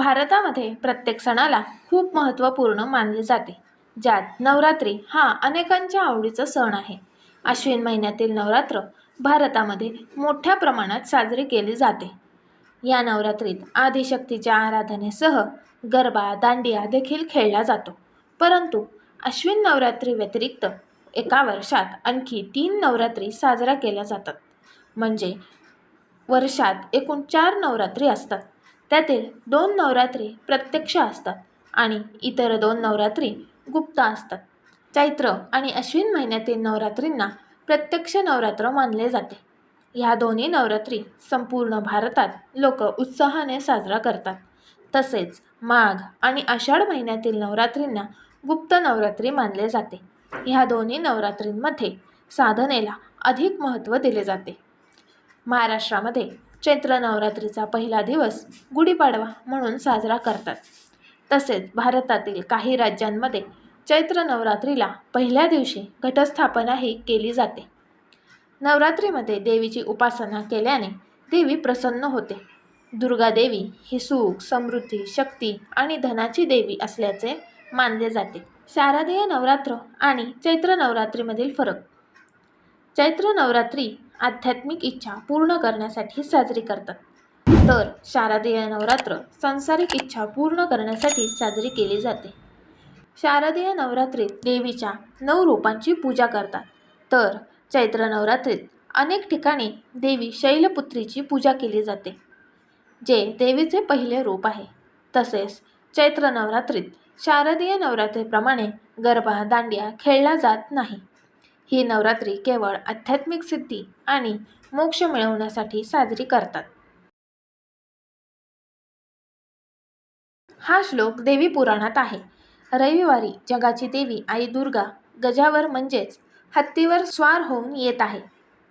भारतामध्ये प्रत्येक सणाला खूप महत्त्वपूर्ण मानले जाते. ज्यात नवरात्री हा अनेकांच्या आवडीचा सण आहे. अश्विन महिन्यातील नवरात्र भारतामध्ये मोठ्या प्रमाणात साजरी केली जाते. या नवरात्रीत आदिशक्तीच्या आराधनेसह गरबा दांडिया देखील खेळला जातो. परंतु अश्विन नवरात्री व्यतिरिक्त एका वर्षात आणखी तीन नवरात्री साजऱ्या केल्या जातात. म्हणजे वर्षात एकूण चार नवरात्री असतात. त्यातील दोन नवरात्री प्रत्यक्ष असतात आणि इतर दोन नवरात्री गुप्त असतात. चैत्र आणि अश्विन महिन्यातील नवरात्रींना प्रत्यक्ष नवरात्र मानले जाते. ह्या दोन्ही नवरात्री संपूर्ण भारतात लोक उत्साहाने साजरा करतात. तसेच माघ आणि आषाढ महिन्यातील नवरात्रींना गुप्त नवरात्री मानले जाते. ह्या दोन्ही नवरात्रींमध्ये साधनेला अधिक महत्त्व दिले जाते. महाराष्ट्रामध्ये चैत्र नवरात्रीचा पहिला दिवस गुढीपाडवा म्हणून साजरा करतात. तसेच भारतातील काही राज्यांमध्ये चैत्र नवरात्रीला पहिल्या दिवशी घटस्थापनाही केली जाते. नवरात्रीमध्ये देवीची उपासना केल्याने देवी प्रसन्न होते. दुर्गा देवी ही सुख समृद्धी शक्ती आणि धनाची देवी असल्याचे मानले जाते. शारदीय नवरात्र आणि चैत्र नवरात्रीमधील फरक. चैत्र नवरात्री आध्यात्मिक इच्छा पूर्ण करण्यासाठी साजरी करतात. तर शारदीय नवरात्र सांसारिक इच्छा पूर्ण करण्यासाठी साजरी केली जाते. शारदीय नवरात्रीत देवीच्या नऊ रूपांची पूजा करतात. तर चैत्र नवरात्रीत अनेक ठिकाणी देवी शैलपुत्रीची पूजा केली जाते जे देवीचे पहिले रूप आहे. तसेच चैत्र नवरात्रीत शारदीय नवरात्रीप्रमाणे गरबा दांडिया खेळला जात नाही. ही नवरात्री केवळ आध्यात्मिक सिद्धी आणि मोक्ष मिळवण्यासाठी साजरी करतात. हा श्लोक देवी पुराणात आहे. रविवारी जगाची देवी आई दुर्गा गजावर म्हणजेच हत्तीवर स्वार होऊन येत आहे.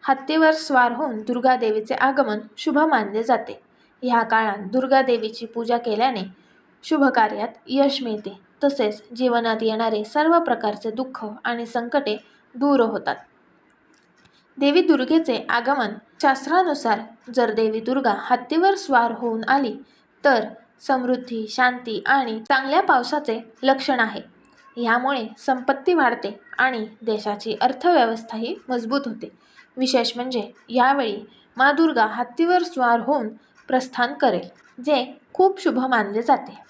हत्तीवर स्वार होऊन दुर्गा देवीचे आगमन शुभ मानले जाते. ह्या काळात दुर्गा देवीची पूजा केल्याने शुभ कार्यात यश मिळते. तसेच जीवनात येणारे सर्व प्रकारचे दुःख आणि संकटे दूर होतात. देवी दुर्गेचे आगमन शास्त्रानुसार जर देवी दुर्गा हत्तीवर स्वार होऊन आली तर समृद्धी शांती आणि चांगल्या पावसाचे लक्षण आहे. ह्यामुळे संपत्ती वाढते आणि देशाची अर्थव्यवस्थाही मजबूत होते. विशेष म्हणजे यावेळी मा दुर्गा हत्तीवर स्वार होऊन प्रस्थान करेल जे खूप शुभ मानले जाते.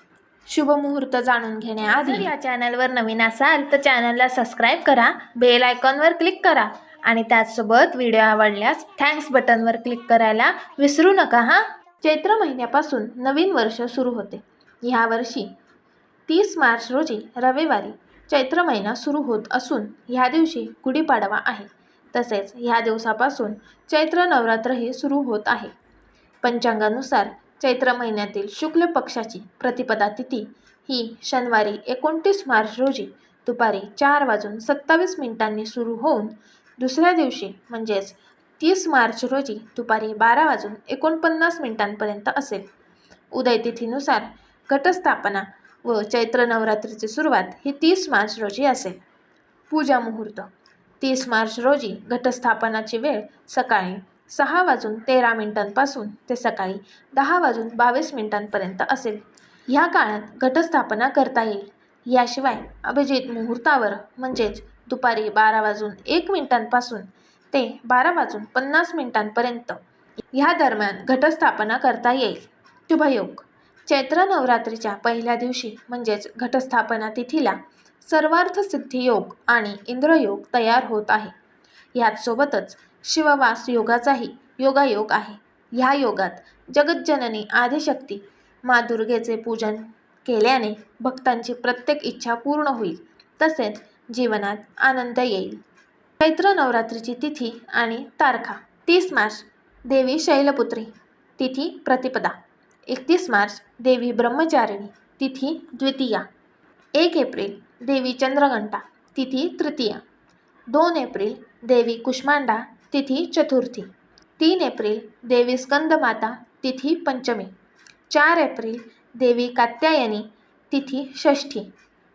शुभ मुहूर्त जाणून घेण्याआधी जर या चॅनलवर नवीन असाल तर चॅनलला सबस्क्राईब करा बेल आयकॉनवर क्लिक करा आणि त्याचसोबत व्हिडिओ आवडल्यास थँक्स बटनवर क्लिक करायला विसरू नका हां? चैत्र महिन्यापासून नवीन वर्ष सुरू होते. ह्या वर्षी तीस मार्च रोजी रविवारी चैत्र महिना सुरू होत असून ह्या दिवशी गुढीपाडवा आहे. तसेच ह्या दिवसापासून चैत्र नवरात्रही सुरू होत आहे. पंचांगानुसार चैत्र महिन्यातील शुक्ल पक्षाची प्रतिपदा तिथी ही शनिवारी एकोणतीस मार्च रोजी दुपारी चार वाजून सत्तावीस मिनिटांनी सुरू होऊन दुसऱ्या दिवशी म्हणजेच तीस मार्च रोजी दुपारी बारा वाजून एकोणपन्नास मिनिटांपर्यंत असेल. उदय तिथीनुसार घटस्थापना व चैत्र नवरात्रीची सुरुवात ही तीस मार्च रोजी असेल. पूजा मुहूर्त. तीस मार्च रोजी घटस्थापनाची वेळ सकाळी सहा वाजून तेरा मिनिटांपासून ते सकाळी दहा वाजून बावीस मिनिटांपर्यंत असेल. ह्या काळात घटस्थापना करता येईल. याशिवाय अभिजित मुहूर्तावर म्हणजेच दुपारी बारा वाजून एक मिनिटांपासून ते बारा वाजून पन्नास मिनिटांपर्यंत ह्या दरम्यान घटस्थापना करता येईल. शुभयोग. चैत्र नवरात्रीच्या पहिल्या दिवशी म्हणजेच घटस्थापना तिथीला सर्वार्थ सिद्धी योग आणि इंद्रयोग तयार होत आहे. याचसोबतच शिववास योगाचाही योगायोग आहे. ह्या योगात जगज्जननी आदिशक्ती मा दुर्गेचे पूजन केल्याने भक्तांची प्रत्येक इच्छा पूर्ण होईल. तसेच जीवनात आनंद येईल. चैत्र नवरात्रीची तिथी आणि तारखा. तीस मार्च देवी शैलपुत्री. तिथी प्रतिपदा. एकतीस मार्च देवी ब्रह्मचारिणी. तिथी द्वितीया. एक एप्रिल देवी चंद्रघंटा. तिथी तृतीया. दोन एप्रिल देवी कुष्मांडा. तिथी चतुर्थी. तीन एप्रिल देवी स्कंदमाता तिथी पंचमी. चार एप्रिल देवी कात्यायनी तिथी षष्ठी.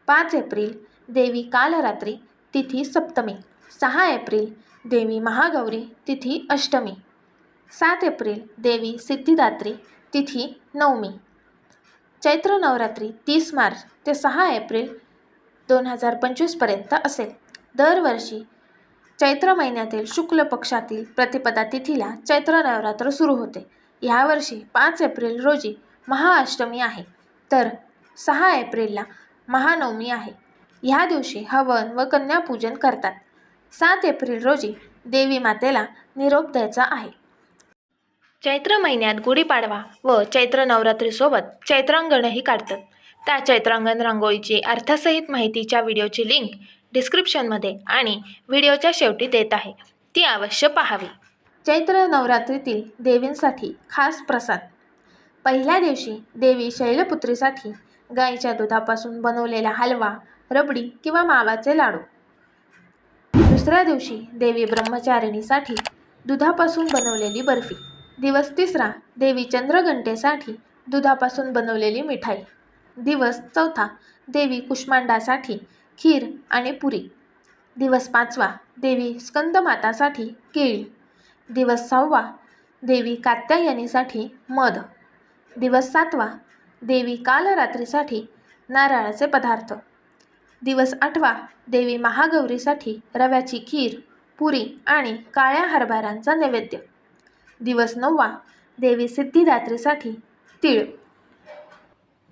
पाच एप्रिल देवी कालरात्री तिथी सप्तमी. सहा एप्रिल देवी महागौरी तिथी अष्टमी. सात एप्रिल देवी सिद्धिदात्री तिथी नवमी. चैत्र नवरात्री तीस मार्च ते सहा एप्रिल दोन हजार पंचवीसपर्यंत असेल. दरवर्षी चैत्र महिन्यातील शुक्ल पक्षातील प्रतिपदा तिथीला चैत्र नवरात्र सुरू होते. यावर्षी पाच एप्रिल रोजी महाअष्टमी आहे. तर सहा एप्रिलला महानवमी आहे. ह्या दिवशी हवन व कन्यापूजन करतात. सात एप्रिल रोजी देवी मातेला निरोप द्यायचा आहे. चैत्र महिन्यात गुढीपाडवा व चैत्र नवरात्रीसोबत चैत्रांगणही काढतात. त्या चैत्रांगण रांगोळीची अर्थसहित माहितीच्या व्हिडिओची लिंक डिस्क्रिप्शनमध्ये आणि व्हिडिओच्या शेवटी देत आहे. ती अवश्य पाहावी. चैत्र नवरात्रीतील देवींसाठी खास प्रसाद. पहिल्या दिवशी देवी शैलपुत्रीसाठी गाईच्या दुधापासून बनवलेला हलवा रबडी किंवा मावाचे लाडू. दुसऱ्या दिवशी देवी ब्रह्मचारिणीसाठी दुधापासून बनवलेली बर्फी. दिवस तिसरा देवी चंद्रघंटेसाठी दुधापासून बनवलेली मिठाई. दिवस चौथा देवी कुष्मांडासाठी खीर आणि पुरी. दिवस पाचवा देवी स्कंदमातासाठी केळी. दिवस सहावा देवी कात्यायनीसाठी मध. दिवस सातवा देवी कालरात्रीसाठी नारळाचे पदार्थ. दिवस आठवा देवी महागौरीसाठी रव्याची खीर पुरी आणि काळ्या हरभऱ्यांचा नैवेद्य. दिवस नववा देवी सिद्धिदात्रीसाठी तीळ.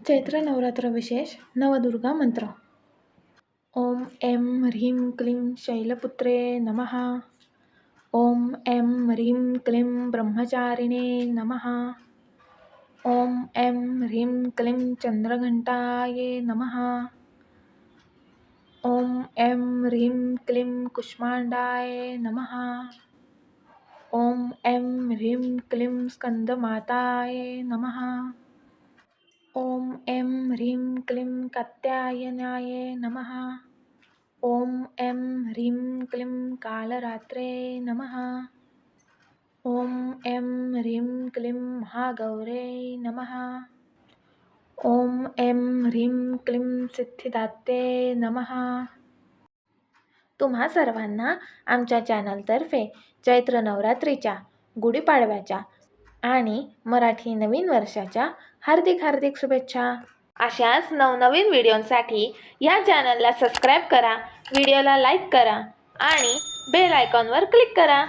चैत्र नवरात्र विशेष नवदुर्गा मंत्र. ॐ ऐं ह्रीं क्लीं शैलपुत्रे नमः। ॐ ऐं ह्रीं क्लीं ब्रह्मचारिणे नमः। ॐ ऐं ह्रीं क्लीं चन्द्रघण्टाय नमः। ॐ ऐं ह्रीं क्लीं कुष्माण्डाय नमः। ॐ ऐं ह्रीं क्लीं स्कन्दमाताय नमः। ओम एम ह्रीं क्लीं कात्यायनाय नमः। ओम एम ह्रीं क्लीं कालरात्रे नमः। ओम एम ह्रीं क्लीं महागौरे नमः। ओम एम ह्रीं क्लीं सिद्धिदाते नमः। तुम्हा सर्वांना आमच्या चॅनलतर्फे चैत्र नवरात्रीच्या गुढीपाडव्याच्या आणि मराठी नवीन वर्षाच्या हार्दिक हार्दिक शुभेच्छा. अशाच नवनवीन व्हिडिओंसाठी या चॅनलला सबस्क्राईब करा व्हिडिओला लाईक करा आणि बेल आयकॉनवर क्लिक करा.